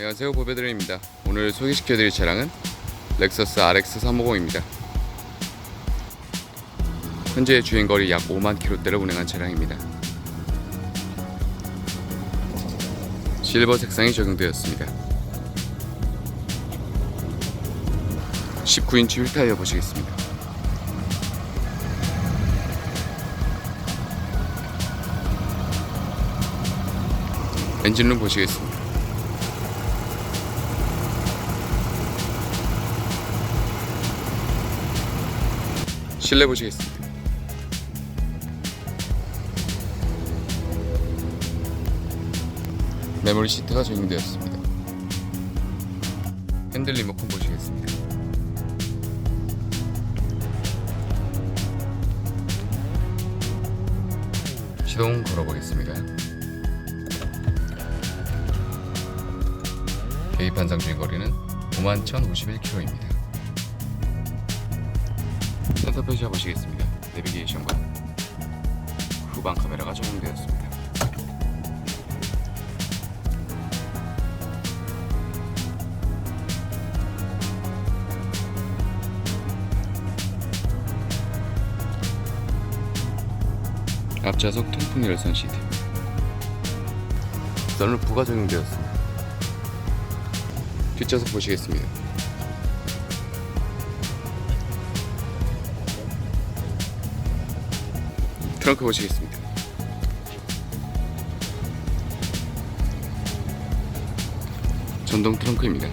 안녕하세요 보배드림입니다. 오늘 소개시켜드릴 차량은 렉서스 RX 350입니다. 현재 주행거리 약 5만 킬로대를 운행한 차량입니다. 실버 색상이 적용되었습니다. 19인치 휠타이어 보시겠습니다. 엔진룸 보시겠습니다 실내 보시겠습니다. 메모리 시트가 적용되었습니다. 핸들 리모컨 보시겠습니다. 시동 걸어보겠습니다. 계기판 상 주행 거리는 51,051km입니다. 센터 표시해 보시겠습니다. 내비게이션과 후방 카메라가 적용되었습니다. 앞좌석 통풍 열선 시트 썬루프가 적용되었습니다. 뒷좌석 보시겠습니다. 트렁크 보시겠습니다. 전동 트렁크입니다.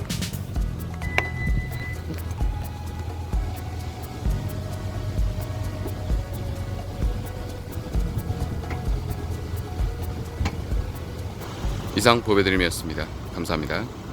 이상 보배드림이었습니다. 감사합니다.